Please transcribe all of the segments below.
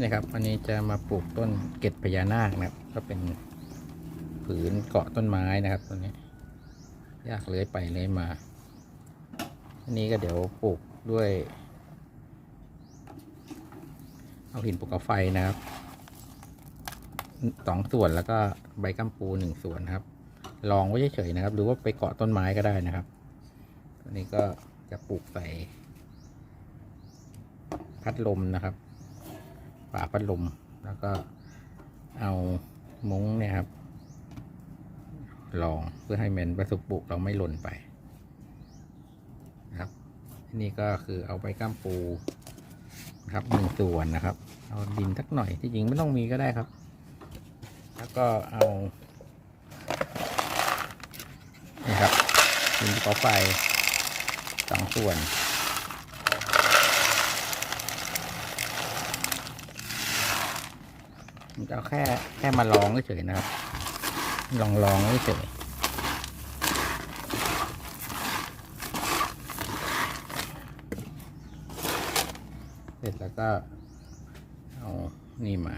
นี่ครับวันนี้จะมาปลูกต้นเกล็ดพญานาคนะครับ ก็เป็นผืนเกาะต้นไม้นะครับตัวนี้ ยากเลื้อยไปเลื้อยมา อันนี้ก็เดี๋ยวปลูกด้วย เอาหินภูเขาไฟนะครับสองส่วนแล้วก็ใบกัมปูหนึ่งส่วนครับ ลองไว้เฉยๆนะครับ หรือว่าไปเกาะต้นไม้ก็ได้นะครับตัวนี้ก็จะปลูกใส่พัดลมนะครับ ฝาพัดลม แล้วก็เอามุ้งเนี่ยครับลองเพื่อให้เมนประสุปลูกเราไม่หล่นไปนะครับ นี่ก็คือเอาไปก้ามปูนะครับหนึ่งส่วนนะครับ เอาดินสักหน่อยที่จริงไม่ต้องมีก็ได้ครับ แล้วก็เอานี่ครับดินภูเขาไฟสองส่วน ผมจะ เอาแค่แค่มาลองเฉยๆนะครับ ลองลองเฉยเสร็จแล้วก็เอานี่มา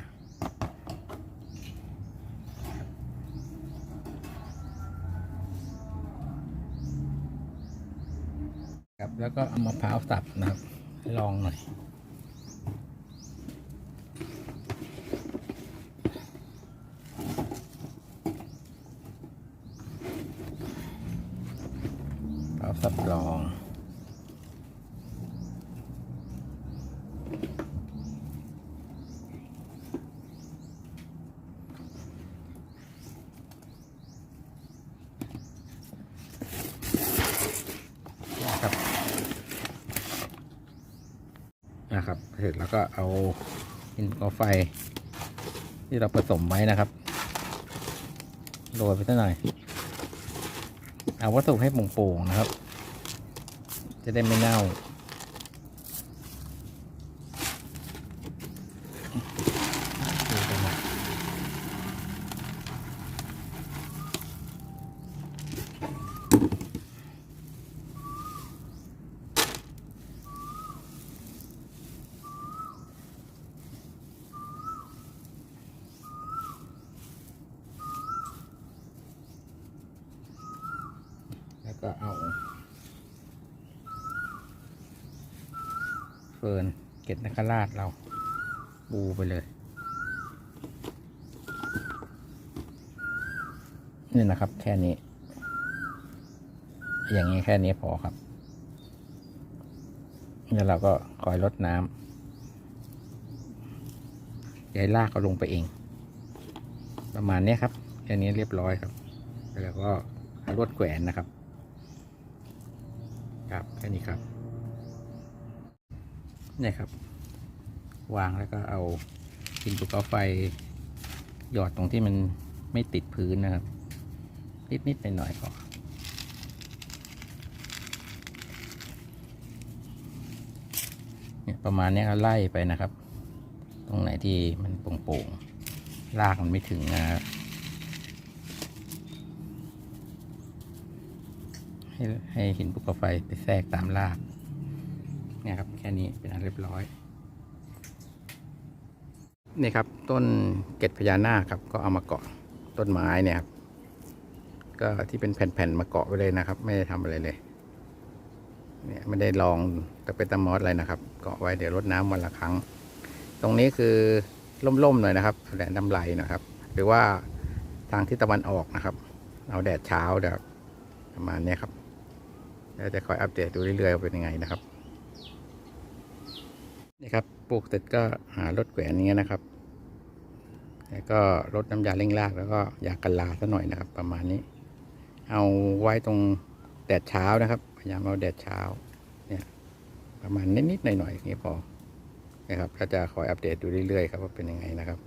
ครับแล้วก็เอามะพร้าวสับนะครับลองหน่อยำสับรอง นะครับนะครับ เสร็จแล้วก็เอาหินกอไฟ ที่เราผสมไว้นะครับ โรยไปสักหน่อย เอาวัสดุให้โป่งๆนะครับ จะได้ไม่เน่า แล้วก็เอา เฟิร์นเกล็ดนักราชเราบูไปเลย นี่นะครับ แค่นี้ อย่างนี้แค่นี้พอครับแล้วเราก็คอยลดน้ำย่าให้ลากเขาลงไปเอง ประมาณนี้ครับแค่นี้เรียบร้อยครับ แล้วก็ลวดแขวนนะครับ ครับแค่นี้ครับ เนี่ยครับ วางแล้วก็เอาหินภูเขาไฟหยอดตรงที่มันไม่ติดพื้นนะครับ นิดนิดหน่อยหน่อยๆพอเนี่ยประมาณนี้ก็ไล่ไปนะครับ ตรงไหนที่มันโป่งๆลากมันไม่ถึงนะครับให้ให้หินภูเขาไฟไปแทรกตามราก เนี่ยครับแค่นี้เป็นอันเรียบร้อย นี่ครับต้นเกล็ดพญานาคครับก็เอามาเกาะต้นไม้เนี่ยครับก็ที่เป็นแผ่นๆมาเกาะไว้เลยนะครับ ไม่ได้ทำอะไรเลยเนี่ยไม่ได้ลองตะเป็นตะมอสอะไรนะครับ เกาะไว้เดี๋ยวรดน้ำวันละครั้ง ตรงนี้คือร่มๆหน่อยนะครับแดดดำไหลนะครับ หรือว่าทางทิศตะวันออกนะครับ เอาแดดเช้าเดี๋ยวประมาณนี้ครับแล้วจะคอยอัปเดตดูเรื่อยๆว่าเป็นยังไงนะครับ นี่ครับปลูกเสร็จก็หารถแขวนอย่างเงี้ยนะครับ แล้วก็รดน้ำยาเร่งรากแล้วก็ยากันลาซะหน่อยนะครับ ประมาณนี้ เอาไว้ตรงแดดเช้านะครับพยายามเอาแดดเช้า เนี่ย ประมาณนิดๆหน่อยๆอย่างนี้พอนะครับก็จะคอยอัปเดตดูเรื่อยๆครับว่าเป็นยังไงนะครับ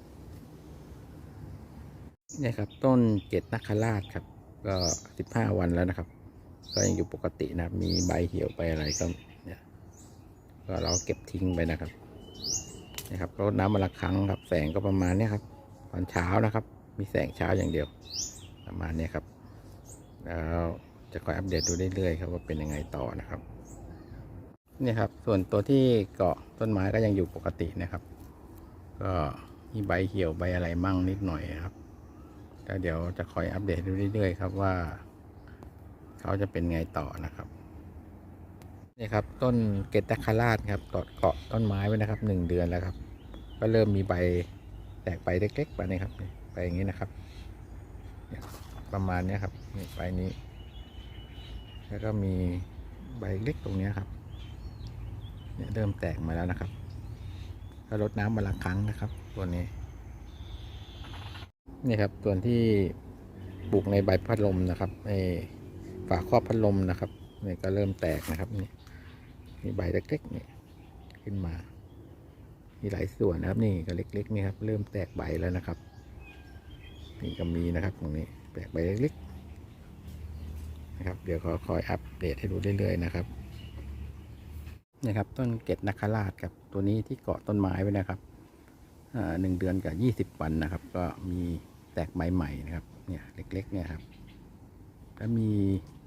เนี่ยครับต้นเจ็ดนักคราชครับ ก็สิบห้าวันแล้วนะครับ ก็ยังอยู่ปกตินะครับ มีใบเหี่ยวไปอะไรก็ ก็เราเก็บทิ้งไปนะครับนะครับรดน้ำมาละครั้งครับแสงก็ประมาณนี้ครับตอนเช้านะครับ มีแสงเช้าอย่างเดียว ประมาณนี้ครับ แล้วจะคอยอัปเดตดูเรื่อยๆครับว่าเป็นยังไงต่อนะครับนี่ครับ ส่วนตัวที่เกาะต้นไม้ก็ยังอยู่ปกตินะครับ ก็มีใบเหี่ยวใบอะไรมั่งนิดหน่อยนะครับแต่เดี๋ยวจะคอยอัปเดตดูเรื่อยๆครับว่า เขาจะเป็นไงต่อนะครับ นี่ครับต้นเกตตาคาราดครับตอดเกาะต้นไม้ไว้นะครับหนึ่งเดือนแล้วครับ ก็เริ่มมีใบแตกใบเล็กๆไปนี่ครับไปอย่างนี้นะครับ ประมาณนี้ครับนี่ใบนี้ แล้วก็มีใบเล็กตรงนี้ครับเนี่ยเริ่มแตกมาแล้วนะครับก็รดน้ำมาละครั้งนะครับตัวนี้นี่ครับส่วนที่ปลูกในใบพัดลมนะครับไอฝาครอบพัดลมนะครับนี่ก็เริ่มแตกนะครับนี่ มีใบเล็กๆนี่ขึ้นมา มีหลายส่วนนะครับ นี่ก็เล็กๆนี่ครับ เริ่มแตกใบแล้วนะครับ นี่ก็มีนะครับตรงนี้แตกใบเล็กๆนะครับ เดี๋ยวขอคอยอัปเดตให้ดูเรื่อยๆนะครับนี่ครับต้นเกตนาคาราชครับตัวนี้ที่เกาะต้นไม้ไว้นะครับหนึ่งเดือนกับยี่สิบวันนะครับ ก็มีแตกใบใหม่นะครับ เนี่ยเล็กๆเนี่ยครับแล้วมี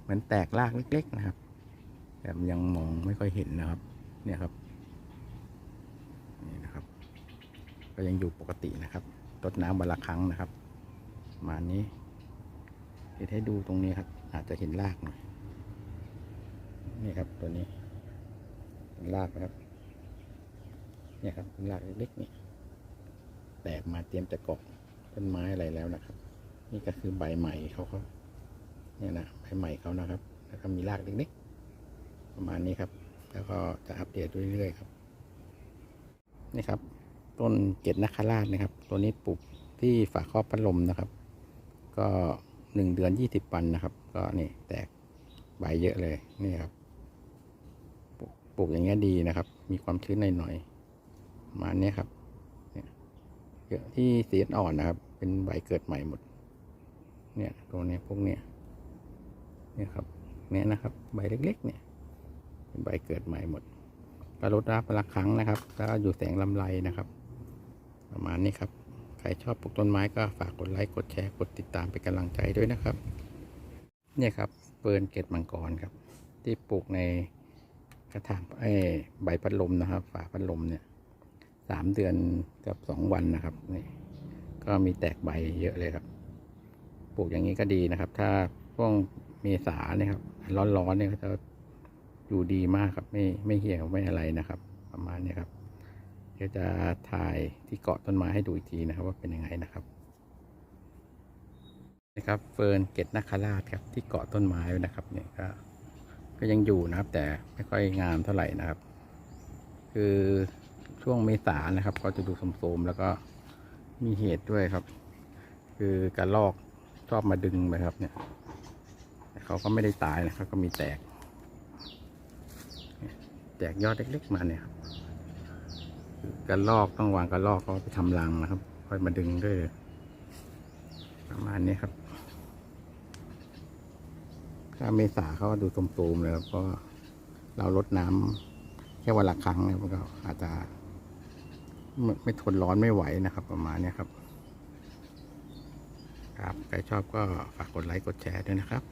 เหมือนแตกรากเล็ก ๆ นะครับ แต่ยังมองไม่ค่อยเห็นนะครับ เนี่ยครับ นี่นะครับ ก็ยังอยู่ปกตินะครับรดน้ำวันละครั้งนะครับมานี้เดี๋ยวให้ดูตรงนี้ครับ อาจจะเห็นรากหน่อย นี่ครับตัวนี้เป็นรากนะครับ เนี่ยครับเป็นรากเล็กๆนี่ แตกมาเตรียมจะเกาะต้นไม้อะไรแล้วนะครับ นี่ก็คือใบใหม่เขาเขาเนี่ยนะใบใหม่เขานะครับ แล้วก็มีรากเล็กๆ ประมาณนี้ครับ แล้วก็จะอัปเดตเรื่อยๆครับนี่ครับ ต้นเกตนาคาราชนะครับ ตัวนี้ปลูกที่ฝาครอบพัดลมนะครับ ก็หนึ่งเดือนยี่สิบวันนะครับ ก็นี่แตกใบเยอะเลยนี่ครับปลูกอย่างเงี้ยดีนะครับ มีความชื้นหน่อยๆประมาณเนี้ยครับเนี่ยเยอะที่สีอ่อนนะครับ เป็นใบเกิดใหม่หมด เนี่ยตรงเนี้ยพวกเนี้ยเนี่ยครับเนี่ยนะครับ ใบเล็ก ๆ เนี่ย ใบเกิดใหม่หมดก็ลดน้ำละครั้งนะครับ แล้วอยู่แสงลำไรนะครับ ประมาณนี้ครับ ใครชอบปลูกต้นไม้ก็ฝากกดไลค์กดแชร์กดติดตามเป็นกำลังใจด้วยนะครับ เนี่ยครับเฟิร์นเกตมังกรครับ ที่ปลูกในกระถางไอ้ใบพัดลมนะครับ ฝาพัดลมเนี่ยสามเดือนกับสองวันนะครับนี่ก็มีแตกใบเยอะเลยครับ ปลูกอย่างนี้ก็ดีนะครับ ถ้าช่วงเมษาเนี่ยครับร้อนๆเนี่ยก็จะ อยู่ดีมากครับ ไม่ไม่เหี่ยวไม่อะไรนะครับ ประมาณนี้ครับ เดี๋ยวจะถ่ายที่เกาะต้นไม้ให้ดูอีกทีนะครับ ว่าเป็นยังไงนะครับนะครับเฟิร์นเกตนาคาราชครับที่เกาะต้นไม้นะครับเนี่ยก็ก็ยังอยู่นะครับ แต่ไม่ค่อยงามเท่าไหร่นะครับ คือช่วงเมษานะครับเขาจะดูโสมๆแล้วก็มีเหตุด้วยครับ คือการลอกชอบมาดึงไปครับเนี่ยแต่เขาก็ไม่ได้ตายนะครับก็มีแตก แตกยอดเล็กๆมาเนี่ยครับคือการลอกต้องวางการลอกเขาไปทำรังนะครับ ค่อยมาดึงด้วย ประมาณนี้ครับ ถ้าเมษาเขาก็ดูโทรมๆเลยครับเพราะเราลดน้ำแค่วันละครั้งเนี่ยมันก็อาจจะไม่ไม่ทนร้อนไม่ไหวนะครับ ประมาณนี้ครับ ครับใครชอบก็ฝากกดไลค์กดแชร์ด้วยนะครับ